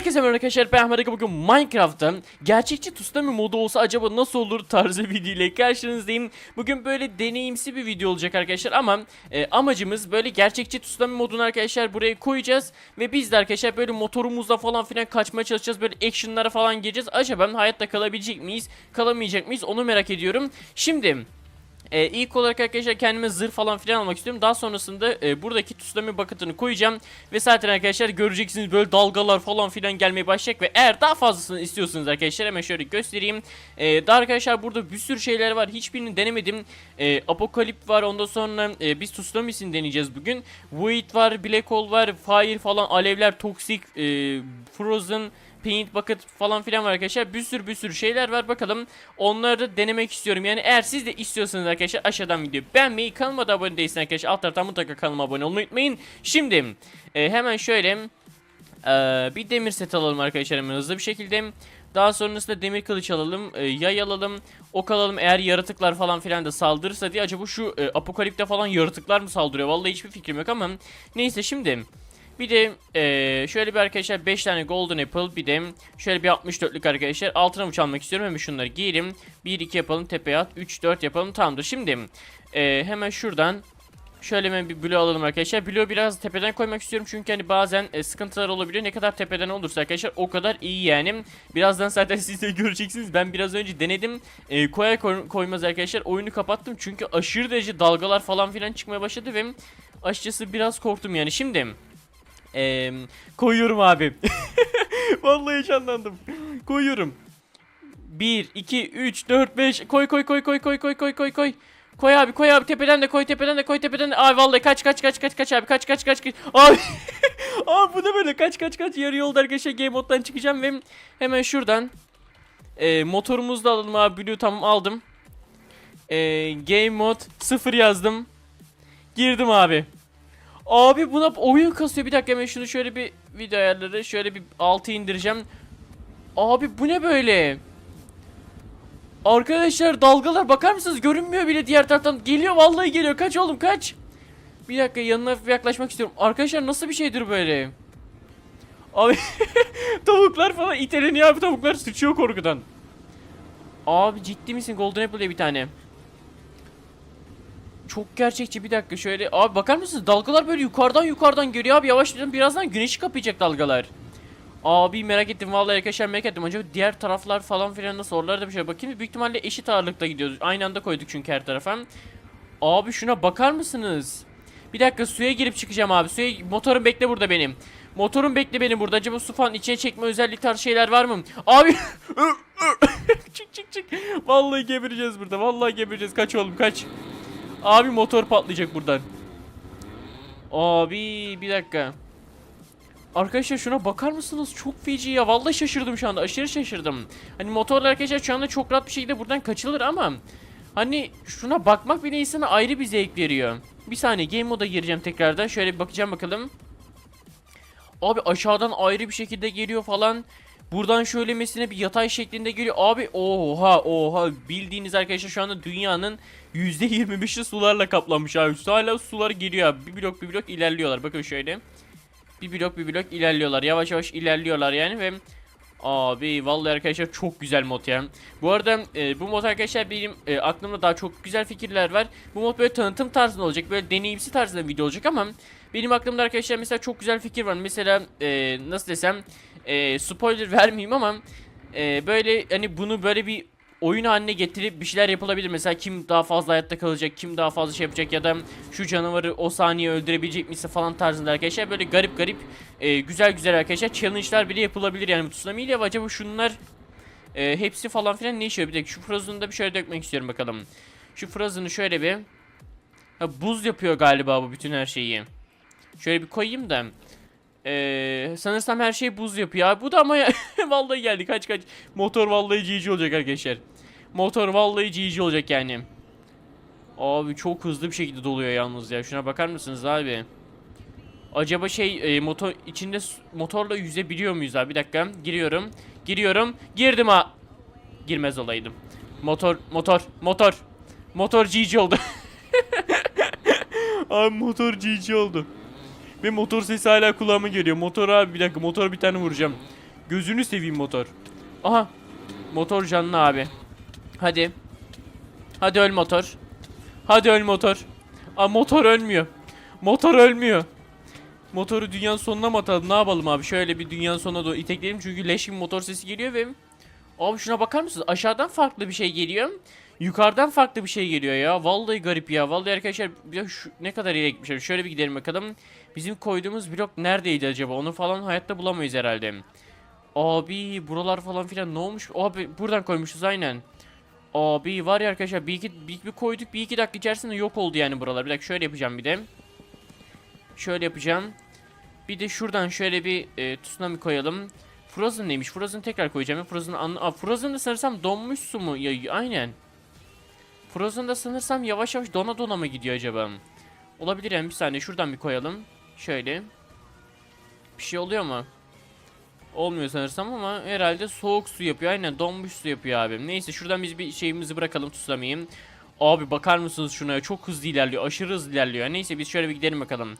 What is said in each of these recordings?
Herkese merhaba arkadaşlar ben Ahmet bugün Minecraft'ta gerçekçi tsunami modu olsa acaba nasıl olur tarzı video ile karşınızdayım. Bugün böyle deneyimsi bir video olacak arkadaşlar ama e, amacımız böyle gerçekçi tsunami modunu arkadaşlar buraya koyacağız ve biz de arkadaşlar böyle motorumuzla falan filan kaçmaya çalışacağız böyle actionlara falan gireceğiz. Acaba hayatta kalabilecek miyiz kalamayacak mıyız onu merak ediyorum. Şimdi ee, ilk olarak arkadaşlar kendime zırh falan filan almak istiyorum. Daha sonrasında e, buradaki tsunami bucket'ını koyacağım. Ve zaten arkadaşlar göreceksiniz böyle dalgalar falan filan gelmeye başlayacak. Ve eğer daha fazlasını istiyorsanız arkadaşlar hemen şöyle göstereyim. Ee, daha arkadaşlar burada bir sürü şeyler var. Hiçbirini denemedim. Ee, Apokalip var. Ondan sonra e, biz tsunami'sini deneyeceğiz bugün. Void var, Black Hole var, Fire falan, alevler, Toxic, e, Frozen... Paint Bucket falan filan var arkadaşlar. Bir sürü bir sürü şeyler var. Bakalım onları da denemek istiyorum. Yani eğer siz de istiyorsanız arkadaşlar aşağıdan videoyu beğenmeyi, kanalıma da abone değilseniz arkadaşlar alt taraftan mutlaka kanalıma abone olmayı unutmayın. Şimdi e, hemen şöyle e, bir demir set alalım arkadaşlar hemen hızlı bir şekilde. Daha sonrasında demir kılıç alalım, e, yay alalım, ok alalım eğer yaratıklar falan filan da saldırırsa diye acaba şu e, apokalipte falan yaratıklar mı saldırıyor? Vallahi hiçbir fikrim yok ama neyse şimdi bir de eee, şöyle bir arkadaşlar 5 tane golden apple bir de şöyle bir 64'lük arkadaşlar altına uç almak istiyorum hemen şunları giyelim 1 2 yapalım tepeye at 3 4 yapalım tamamdır şimdi eee, hemen şuradan Şöyle hemen bir blue alalım arkadaşlar. Blue biraz tepeden koymak istiyorum çünkü hani bazen e, sıkıntılar olabiliyor. Ne kadar tepeden olursa arkadaşlar o kadar iyi yani. Birazdan zaten siz de göreceksiniz. Ben biraz önce denedim. E, koyar koy- koymaz arkadaşlar oyunu kapattım. Çünkü aşırı derece dalgalar falan filan çıkmaya başladı ve açıkçası biraz korktum yani. Şimdi Eee koyuyorum abi. Vallahi heyecanlandım. Koyuyorum. 1 2 3 4 5 koy koy koy koy koy koy koy koy koy. Koy abi koy abi tepeden de koy tepeden de koy tepeden de. Abi vallahi kaç kaç kaç kaç kaç abi kaç kaç kaç kaç. Abi Abi bu da böyle kaç kaç kaç yarı yolda arkadaşlar game moddan çıkacağım ve hemen şuradan e, motorumuzu da alalım abi Blue tamam aldım. E, game mod 0 yazdım. Girdim abi. Abi buna oyun kasıyor. Bir dakika hemen şunu şöyle bir video ayarları şöyle bir altı indireceğim. Abi bu ne böyle? Arkadaşlar dalgalar bakar mısınız? Görünmüyor bile diğer taraftan. Geliyor vallahi geliyor. Kaç oğlum kaç. Bir dakika yanına yaklaşmak istiyorum. Arkadaşlar nasıl bir şeydir böyle? Abi tavuklar falan iteleniyor abi tavuklar sıçıyor korkudan. Abi ciddi misin Golden Apple diye bir tane. Çok gerçekçi bir dakika şöyle. Abi bakar mısınız? Dalgalar böyle yukarıdan yukarıdan geliyor abi. Yavaş yavaş birazdan güneşi kapayacak dalgalar. Abi merak ettim vallahi arkadaşlar merak ettim. Acaba diğer taraflar falan filan nasıl oralara da bir şey bakayım. Büyük ihtimalle eşit ağırlıkta gidiyoruz. Aynı anda koyduk çünkü her tarafa. Abi şuna bakar mısınız? Bir dakika suya girip çıkacağım abi. Suya motorum bekle burada benim. Motorum bekle benim burada. Acaba su falan içine çekme özelliği tarzı şeyler var mı? Abi çık çık çık. Vallahi gebereceğiz burada. Vallahi gebereceğiz. Kaç oğlum kaç. Abi motor patlayacak buradan. Abi bir dakika. Arkadaşlar şuna bakar mısınız? Çok feci ya. Vallahi şaşırdım şu anda. Aşırı şaşırdım. Hani motorla arkadaşlar şu anda çok rahat bir şekilde buradan kaçılır ama hani şuna bakmak bile insana ayrı bir zevk veriyor. Bir saniye game moda gireceğim tekrardan. Şöyle bir bakacağım bakalım. Abi aşağıdan ayrı bir şekilde geliyor falan. Buradan şöylemesine bir yatay şeklinde geliyor. Abi oha oha bildiğiniz arkadaşlar şu anda dünyanın %25'i sularla kaplanmış abi. Hala sular geliyor abi. Bir blok bir blok ilerliyorlar. Bakın şöyle. Bir blok bir blok ilerliyorlar. Yavaş yavaş ilerliyorlar yani ve Abi vallahi arkadaşlar çok güzel mod ya. Bu arada e, bu mod arkadaşlar benim e, aklımda daha çok güzel fikirler var. Bu mod böyle tanıtım tarzında olacak. Böyle deneyimsi tarzında video olacak ama benim aklımda arkadaşlar mesela çok güzel fikir var. Mesela e, nasıl desem e, spoiler vermeyeyim ama e, böyle hani bunu böyle bir oyun haline getirip bir şeyler yapılabilir. Mesela kim daha fazla hayatta kalacak, kim daha fazla şey yapacak ya da şu canavarı o saniye öldürebilecek misin falan tarzında arkadaşlar. Böyle garip garip e, güzel güzel arkadaşlar challenge'lar bile yapılabilir yani bu tsunami ile acaba şunlar e, hepsi falan filan ne işiyor? Bir dakika şu Frozen'ı da bir şöyle dökmek istiyorum bakalım. Şu Frozen'ı şöyle bir ha, buz yapıyor galiba bu bütün her şeyi. Şöyle bir koyayım da ee, sanırsam her şey buz yapıyor abi. Bu da ama vallahi geldi kaç kaç. Motor vallahi GG olacak arkadaşlar. Motor vallahi GG olacak yani. Abi çok hızlı bir şekilde doluyor yalnız ya. Şuna bakar mısınız abi? Acaba şey e, motor içinde motorla yüzebiliyor muyuz abi? Bir dakika. Giriyorum. Giriyorum. Girdim ha. Girmez olaydım. Motor motor motor. Motor GG oldu. abi motor GG oldu. Ve motor sesi hala kulağıma geliyor. Motor abi bir dakika motor bir tane vuracağım. Gözünü seveyim motor. Aha. Motor canlı abi. Hadi. Hadi öl motor. Hadi öl motor. Aa motor ölmüyor. Motor ölmüyor. Motoru dünyanın sonuna mı atalım? Ne yapalım abi? Şöyle bir dünyanın sonuna doğru itekleyelim çünkü leş gibi motor sesi geliyor ve Abi şuna bakar mısınız? Aşağıdan farklı bir şey geliyor. Yukarıdan farklı bir şey geliyor ya. Vallahi garip ya. Vallahi arkadaşlar şu, ne kadar ileri gitmişler. Şöyle bir gidelim bakalım. Bizim koyduğumuz blok neredeydi acaba? Onu falan hayatta bulamayız herhalde. Abi buralar falan filan ne olmuş? Abi buradan koymuşuz aynen. Abi var ya arkadaşlar bir iki bir, bir koyduk bir iki dakika içerisinde yok oldu yani buralar. Bir dakika şöyle yapacağım bir de. Şöyle yapacağım. Bir de şuradan şöyle bir e, tsunami koyalım. Frozen neymiş? Frozen tekrar koyacağım. Frozen an Aa, Frozen'da sanırsam donmuş su mu? Ya, aynen. Frozen'da sanırsam yavaş yavaş dona dona mı gidiyor acaba? Olabilir yani bir saniye şuradan bir koyalım. Şöyle. Bir şey oluyor mu? Olmuyor sanırsam ama herhalde soğuk su yapıyor. Aynen donmuş su yapıyor abi. Neyse şuradan biz bir şeyimizi bırakalım tutamayayım. Abi bakar mısınız şuna? Çok hızlı ilerliyor. Aşırı hızlı ilerliyor. Neyse biz şöyle bir gidelim bakalım.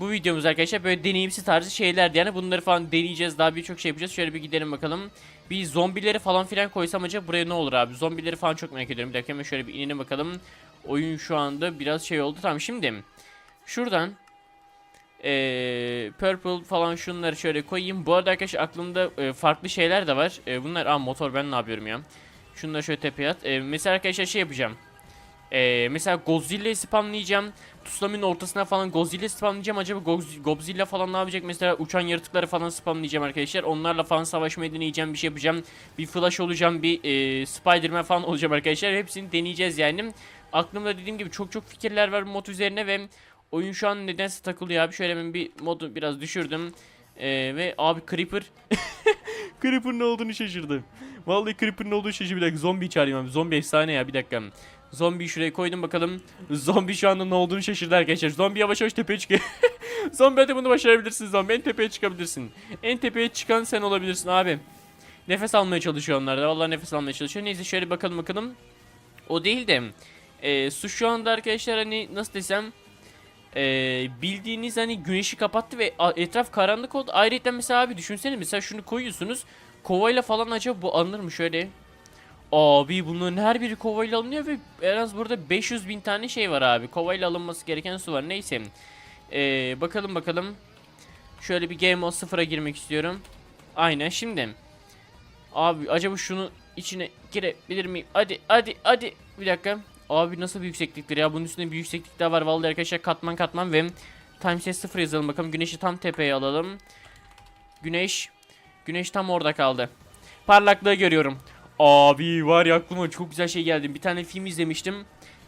Bu videomuz arkadaşlar böyle deneyimsi tarzı şeylerdi yani bunları falan deneyeceğiz daha birçok şey yapacağız şöyle bir gidelim bakalım bir zombileri falan filan koysam acaba buraya ne olur abi zombileri falan çok merak ediyorum bir dakika şöyle bir inelim bakalım oyun şu anda biraz şey oldu tamam şimdi şuradan ee, purple falan şunları şöyle koyayım bu arada arkadaşlar aklımda e, farklı şeyler de var E, bunlar aa motor ben ne yapıyorum ya şunları şöyle tepeye at E, mesela arkadaşlar şey yapacağım ee, mesela Godzilla'yı spamlayacağım. Tsunami'nin ortasına falan Godzilla spamlayacağım. Acaba Godzilla falan ne yapacak? Mesela uçan yaratıkları falan spamlayacağım arkadaşlar. Onlarla falan savaşmayı deneyeceğim. Bir şey yapacağım. Bir Flash olacağım. Bir e, Spider-Man falan olacağım arkadaşlar. Hepsini deneyeceğiz yani. Aklımda dediğim gibi çok çok fikirler var mod üzerine ve oyun şu an nedense takılıyor abi. Şöyle ben bir modu biraz düşürdüm. Ee, ve abi Creeper Creeper ne olduğunu şaşırdım. Vallahi Creeper ne olduğunu şaşırdım. Bir dakika zombi çağırayım abi. Zombi efsane ya bir dakika. Zombi şuraya koydum bakalım. Zombi şu anda ne olduğunu şaşırdı arkadaşlar. Zombi yavaş yavaş tepeye çıkıyor. zombi hadi bunu başarabilirsin zombi. En tepeye çıkabilirsin. En tepeye çıkan sen olabilirsin abi. Nefes almaya çalışıyor onlar da. Vallahi nefes almaya çalışıyor. Neyse şöyle bakalım bakalım. O değil de. E, su şu anda arkadaşlar hani nasıl desem. E, bildiğiniz hani güneşi kapattı ve etraf karanlık oldu. Ayrıca mesela abi düşünsene mesela şunu koyuyorsunuz. Kovayla falan acaba bu alınır mı şöyle? Abi bunların her biri kovayla alınıyor ve en az burada 500 bin tane şey var abi. Kovayla alınması gereken su var. Neyse. Ee, bakalım bakalım. Şöyle bir game mode sıfıra girmek istiyorum. Aynen şimdi. Abi acaba şunu içine girebilir miyim? Hadi hadi hadi. Bir dakika. Abi nasıl bir yüksekliktir ya? Bunun üstünde bir yükseklik daha var. Vallahi arkadaşlar katman katman ve time set sıfır yazalım bakalım. Güneşi tam tepeye alalım. Güneş. Güneş tam orada kaldı. Parlaklığı görüyorum. Abi var ya aklıma çok güzel şey geldi. Bir tane film izlemiştim.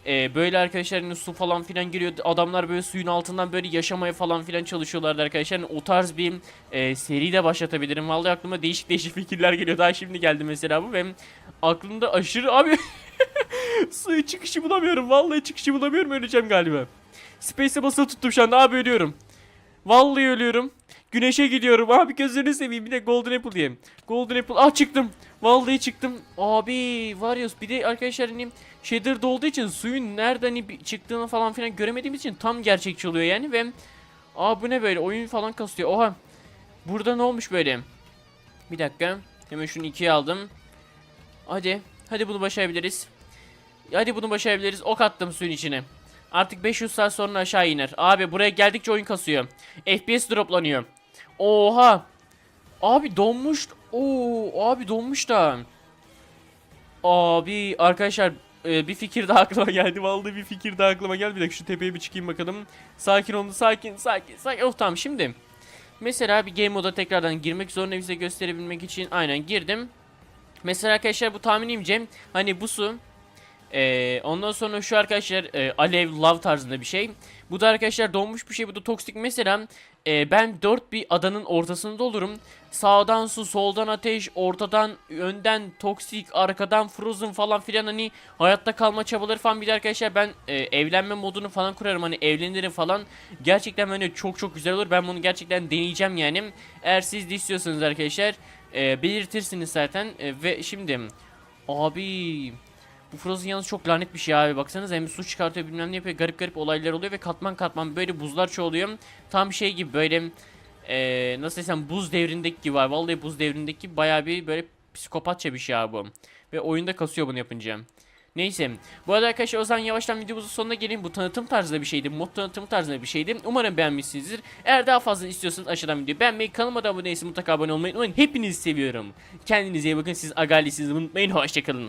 Ee, böyle arkadaşlar hani su falan filan geliyor. Adamlar böyle suyun altından böyle yaşamaya falan filan çalışıyorlardı arkadaşlar. O tarz bir e, seri de başlatabilirim. Vallahi aklıma değişik değişik fikirler geliyor. Daha şimdi geldi mesela bu. Ve aklımda aşırı abi suyu çıkışı bulamıyorum. Vallahi çıkışı bulamıyorum. Öleceğim galiba. Space'e basılı tuttum şu anda. Abi ölüyorum. Vallahi ölüyorum. Güneşe gidiyorum. Abi gözünü seveyim. Bir de Golden Apple diyeyim. Golden Apple. Ah çıktım. Vallahi çıktım. Abi var ya bir de arkadaşlar hani shader'da olduğu için suyun nereden hani çıktığını falan filan göremediğimiz için tam gerçekçi oluyor yani ve Aa bu ne böyle oyun falan kasıyor. Oha. Burada ne olmuş böyle? Bir dakika. Hemen şunu ikiye aldım. Hadi. Hadi bunu başarabiliriz. Hadi bunu başarabiliriz. Ok attım suyun içine. Artık 500 saat sonra aşağı iner. Abi buraya geldikçe oyun kasıyor. FPS droplanıyor. Oha. Abi donmuş. Oo abi donmuş da. Abi arkadaşlar e, bir fikir daha aklıma geldi. Vallahi bir fikir daha aklıma geldi. Bir dakika şu tepeye bir çıkayım bakalım. Sakin olun sakin sakin sakin. Oh tamam şimdi. Mesela bir game moda tekrardan girmek zorunda bize gösterebilmek için aynen girdim. Mesela arkadaşlar bu tahminimce hani bu su ee, ondan sonra şu arkadaşlar e, alev love tarzında bir şey. Bu da arkadaşlar donmuş bir şey. Bu da toksik mesela. e, ben dört bir adanın ortasında olurum. Sağdan su, soldan ateş, ortadan, önden toksik, arkadan frozen falan filan hani hayatta kalma çabaları falan bir arkadaşlar ben e, evlenme modunu falan kurarım hani evlenirim falan. Gerçekten böyle çok çok güzel olur. Ben bunu gerçekten deneyeceğim yani. Eğer siz de istiyorsanız arkadaşlar e, belirtirsiniz zaten E, ve şimdi abi bu Frozen yalnız çok lanet bir şey abi. Baksanıza hem su çıkartıyor bilmem ne yapıyor. Garip garip olaylar oluyor ve katman katman böyle buzlar çoğalıyor. Tam şey gibi böyle e, nasıl desem buz devrindeki gibi var. Vallahi buz devrindeki gibi bayağı bir böyle psikopatça bir şey abi bu. Ve oyunda kasıyor bunu yapınca. Neyse. Bu arada arkadaşlar o zaman yavaştan videomuzun sonuna gelin. Bu tanıtım tarzında bir şeydi. Mod tanıtım tarzında bir şeydi. Umarım beğenmişsinizdir. Eğer daha fazla istiyorsanız aşağıdan videoyu beğenmeyi, kanalıma da abone değilseniz mutlaka abone olmayı unutmayın. Hepinizi seviyorum. Kendinize iyi bakın. Siz agalisiniz unutmayın. Hoşçakalın.